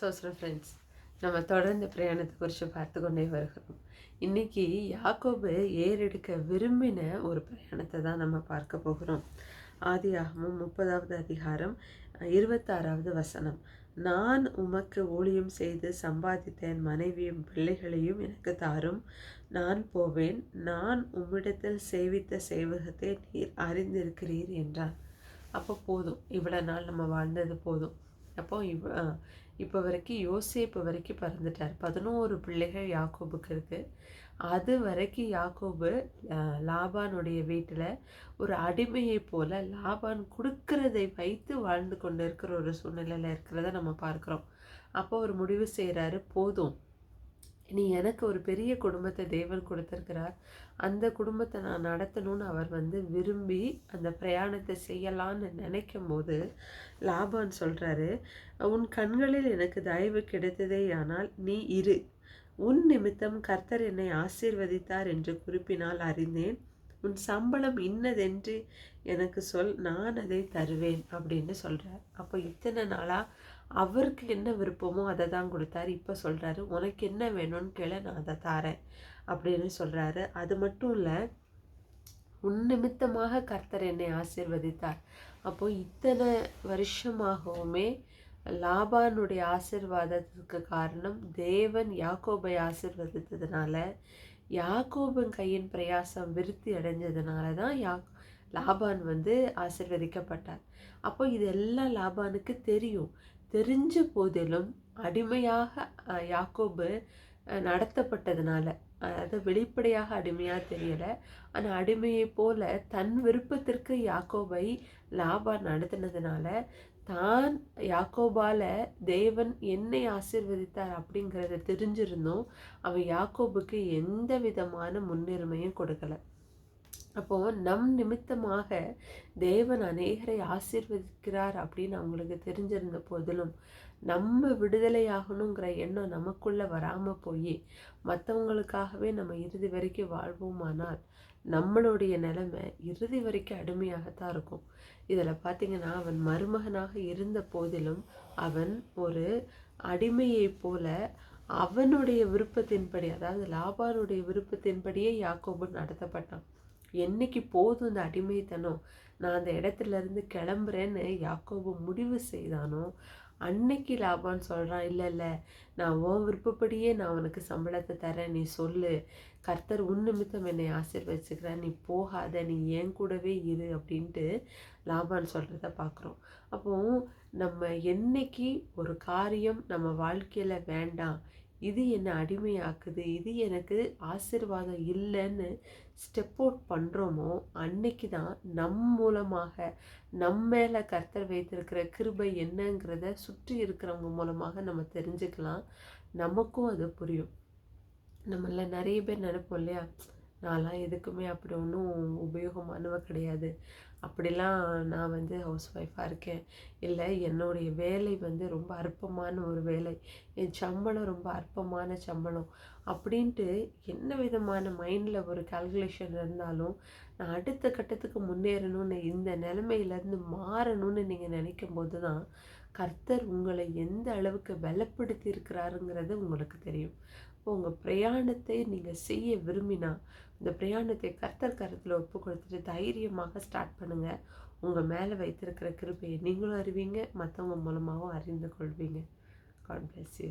சோசரம் friends நம்ம தொடர்ந்து பிரயாணத்தை குறித்து பார்த்து கொண்டே வருகிறோம். இன்னைக்கு யாக்கோபு ஏறெடுக்க விரும்பின ஒரு பிரயாணத்தை தான் நம்ம பார்க்க போகிறோம். ஆதியாகமும் முப்பதாவது அதிகாரம் இருபத்தாறாவது வசனம். நான் உமக்கு ஊழியம் செய்து சம்பாதித்த என் மனைவியும் பிள்ளைகளையும் எனக்கு தாரும். நான் போவேன் நான் உம்மிடத்தில் சேவித்த சேவகத்தை நீர் அறிந்திருக்கிறீர் என்றான். அப்போ போதும் இவ்வளோ நாள் நம்ம வாழ்ந்தது போதும். அப்போ இவ் இப்போ வரைக்கும் யோசேப்பு வரைக்கும் பிறந்துட்டார். பதினோரு பிள்ளைகள் யாக்கோபுக்கு இருக்குது அது வரைக்கும் யாக்கோபு லாபானுடைய வீட்டில் ஒரு அடிமையை போல் லாபான் கொடுக்கறதை வைத்து வாழ்ந்து கொண்டு இருக்கிற ஒரு சூழ்நிலையில் இருக்கிறத நம்ம பார்க்குறோம். அப்போ ஒரு முடிவு செய்கிறாரு போதும். நீ எனக்கு ஒரு பெரிய குடும்பத்தை தேவன் கொடுத்துருக்கிறார். அந்த குடும்பத்தை நான் நடத்தணும்னு அவர் வந்து விரும்பி அந்த பிரயாணத்தை செய்யலான்னு நினைக்கும் போது லாபான் சொல்கிறாரு உன் கண்களில் எனக்கு தயவு கிடைத்ததே ஆனால் நீ இரு. உன் நிமித்தம் கர்த்தர் என்னை ஆசீர்வதித்தார் என்று குறிப்பினால் அறிந்தேன். உன் சம்பளம் இன்னதென்று எனக்கு சொல் நான் அதை தருவேன் அப்படின்னு சொல்கிறார் அப்போ இத்தனை நாளாக அவருக்கு என்ன விருப்பமோ அதை தான் கொடுத்தாரு. இப்போ சொல்கிறாரு உனக்கு என்ன வேணும்னு கேள நான் அதை தாரேன் அப்படின்னு சொல்கிறாரு அது மட்டும் இல்லை உன் நிமித்தமாக கர்த்தர் என்னை ஆசிர்வதித்தார். அப்போது இத்தனை வருஷமாகவுமே லாபானுடைய ஆசிர்வாதத்துக்கு காரணம் தேவன் யாக்கோபை ஆசிர்வதித்ததுனால யாக்கோபின் கையின் பிரயாசம் விருத்தி அடைஞ்சதுனால தான் யா லாபான் வந்து ஆசிர்வதிக்கப்பட்டார். அப்போ இதெல்லாம் லாபானுக்கு தெரியும். தெரிஞ்ச போதிலும் அடிமையாக யாக்கோபு நடத்தப்பட்டதுனால. அதாவது வெளிப்படையாக அடிமையாக தெரியலை. ஆனால் அடிமையை போல தன் விருப்பத்திற்கு யாக்கோபை லாபா நடத்தினதுனால தான் யாக்கோபால தேவன் என்னை ஆசிர்வதித்தார் அப்படிங்கிறத தெரிஞ்சிருந்தும் அவன் யாக்கோபுக்கு எந்த விதமான முன்னுரிமையும் கொடுக்கலை. அப்போ நம் நிமித்தமாக தேவன் அநேகரை ஆசிர்வதிக்கிறார் அப்படின்னு அவங்களுக்கு தெரிஞ்சிருந்த போதிலும் நம்ம விடுதலையாகணுங்கிற எண்ணம் நமக்குள்ளே வராமல் போய் மற்றவங்களுக்காகவே நம்ம இறுதி வரைக்கும் வாழ்வோமானால் நம்மளுடைய நிலைமை இறுதி வரைக்கும் அடிமையாகத்தான் இருக்கும். இதில் பார்த்தீங்கன்னா அவன் மருமகனாக இருந்த போதிலும் அவன் ஒரு அடிமையைப் போல அவனுடைய விருப்பத்தின்படி அதாவது லாபானுடைய விருப்பத்தின்படியே யாக்கோபு நடத்தப்பட்டான். என்னைக்கு போதும் இந்த அடிமைத்தனம். நான் அந்த இடத்துலேருந்து கிளம்புறேன்னு யாக்கோபு முடிவு செய்தானோ அன்னைக்கு லாபான்னு சொல்கிறான் இல்லை இல்லை நான் உன் விருப்பப்படியே நான் உனக்கு சம்பளத்தை தரேன் நீ சொல்லு. கர்த்தர் உன் நிமித்தம் என்னை ஆசீர்வச்சுக்கிறேன் நீ போகாத நீ என் கூடவே இரு அப்படின்ட்டு லாபான் சொல்கிறத பார்க்குறோம். அப்போ நம்ம என்னைக்கு ஒரு காரியம் நம்ம வாழ்க்கையில் வேண்டாம் இது என்னை அடிமையாக்குது? இது எனக்கு ஆசிர்வாதம் இல்லைன்னு ஸ்டெப் அவுட் பண்ணுறோமோ அன்னைக்கு தான் நம் மூலமாக நம் மேலே கர்த்தர் வைத்திருக்கிற கிருபை என்னங்கிறத சுற்றி இருக்கிறவங்க மூலமாக நம்ம தெரிஞ்சுக்கலாம். நமக்கும் அது புரியும். நம்மள நிறைய பேர் நினைப்போம் இல்லையா? நான்லாம் எதுக்குமே அப்படி ஒன்றும் உபயோகமானவ கிடையாது. அப்படிலாம் நான் வந்து ஹவுஸ் ஒய்ஃபாக இருக்கேன். இல்லை என்னுடைய வேலை வந்து ரொம்ப அற்பமான ஒரு வேலை. என் சம்பளம் ரொம்ப அற்பமான சம்பளம். அப்படின்ட்டு என்ன விதமான மைண்டில் ஒரு கால்குலேஷன் இருந்தாலும் நான் அடுத்த கட்டத்துக்கு முன்னேறணும்னு இந்த நிலமையிலேருந்து மாறணும்னு நீங்கள் நினைக்கும் போது தான் கர்த்தர் உங்களை எந்த அளவுக்கு பலப்படுத்தி இருக்கிறாருங்கிறது உங்களுக்கு தெரியும். இப்போ உங்கள் பிரயாணத்தை நீங்கள் செய்ய விரும்பினா இந்த பிரயாணத்தை கர்த்தர் கருத்தில் ஒப்பு கொடுத்துட்டு தைரியமாக ஸ்டார்ட் பண்ணுங்கள் உங்கள் மேலே வைத்திருக்கிற கிருப்பையை நீங்களும் அறிவீங்க மற்றவங்க மூலமாகவும் அறிந்து கொள்வீங்க. God bless you